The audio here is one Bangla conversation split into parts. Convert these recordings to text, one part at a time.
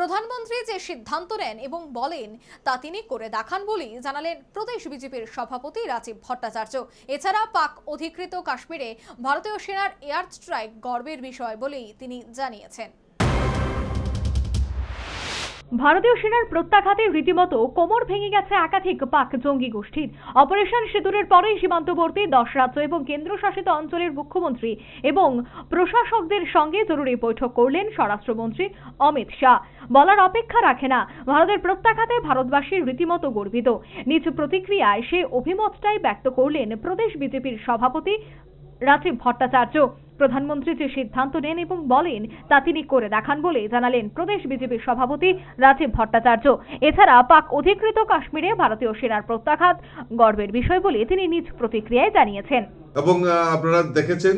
প্রধানমন্ত্রী যে সিদ্ধান্ত নেন এবং বলেন তা তিনি করে দেখান বলেই জানালেন প্রদেশ বিজেপির সভাপতি রাজীব ভট্টাচার্য। এছাড়া পাক অধিকৃত কাশ্মীরে ভারতীয় সেনার এয়ার স্ট্রাইক গর্বের বিষয় বলেই তিনি জানিয়েছেন। ভারতীয় সেনার প্রত্যাঘাতে রীতিমতো কোমর ভেঙে গেছে একাধিক পাক জঙ্গি গোষ্ঠীর। অপারেশন সিঁদুরের পরেই সীমান্তবর্তী দশ রাজ্য এবং কেন্দ্রশাসিত অঞ্চলের মুখ্যমন্ত্রী এবং প্রশাসকদের সঙ্গে জরুরি বৈঠক করলেন স্বরাষ্ট্রমন্ত্রী অমিত শাহ। বলার অপেক্ষা রাখে না, ভারতের প্রত্যাঘাতে ভারতবাসী রীতিমতো গর্বিত। নিজ প্রতিক্রিয়ায় সে অভিমতটাই ব্যক্ত করলেন প্রদেশ বিজেপির সভাপতি রাজীব ভট্টাচার্য। প্রধানমন্ত্রী যে সিদ্ধান্ত নেন এবং বলেন, তা তিনি করে দেখান বলে জানালেন প্রদেশ বিজেপির সভাপতি রাজীব ভট্টাচার্য। এছাড়া পাক অধিকৃত কাশ্মীরে ভারতীয় সেনার প্রত্যাঘাত গর্বের বিষয় বলে তিনি নিজ প্রতিক্রিয়ায় জানিয়েছেন। এবং আপনারা দেখেছেন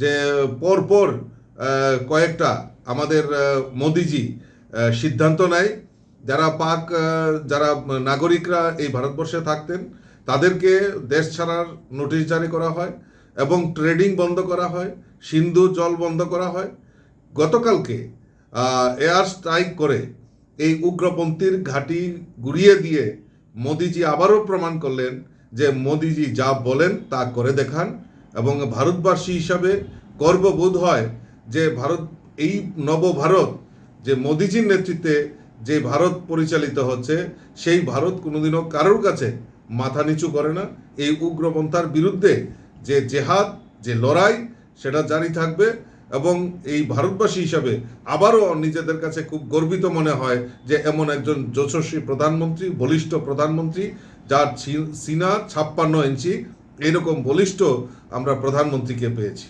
যে পরপর কয়েকটা আমাদের মোদিজি সিদ্ধান্ত নেয়। যারা পাক যারা নাগরিকরা এই ভারতবর্ষে থাকতেন, তাদেরকে দেশ ছাড়ার নোটিশ জারি করা হয়। এবং ট্রেডিং বন্ধ করা হয়, সিন্ধু জল বন্ধ করা হয়। গতকালকে এয়ার স্ট্রাইক করে এই উগ্রপন্থীর ঘাঁটি গুড়িয়ে দিয়ে মোদিজি আবারও প্রমাণ করলেন যে মোদিজি যা বলেন তা করে দেখান এবং ভারতবাসী হিসাবে গর্ববোধ হয় যে ভারত, এই নবভারত যে মোদিজির নেতৃত্বে যে ভারত পরিচালিত হচ্ছে, সেই ভারত কোনোদিনও কারোর কাছে মাথা নিচু করে না। এই উগ্রপন্থার বিরুদ্ধে যে জেহাদ, যে লড়াই, সেটা জারি থাকবে এবং এই ভারতবাসী হিসাবে আবারও নিজেদের কাছে খুব গর্বিত মনে হয় যে এমন একজন যশস্বী প্রধানমন্ত্রী, বলিষ্ঠ প্রধানমন্ত্রী, যার সিনা ছাপ্পান্ন ইঞ্চি, এরকম বলিষ্ঠ আমরা প্রধানমন্ত্রীকে পেয়েছি।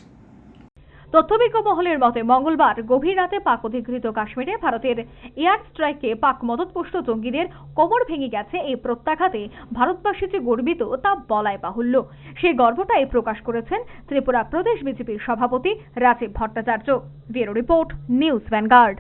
তথ্যবিজ্ঞ মহলের মতে, মঙ্গলবার গভীর রাতে পাক অধিকৃত কাশ্মীরে ভারতের এয়ার স্ট্রাইকে পাক মদতপুষ্ট জঙ্গিদের কোমর ভেঙে গেছে এই প্রত্যাঘাতে ভারতবাসী যে গর্বিত তা বলায় বাহুল্য। সেই গর্বটাই প্রকাশ করেছেন ত্রিপুরা প্রদেশ বিজেপির সভাপতি Rajib Bhattacharya. Bureau report, news Vanguard.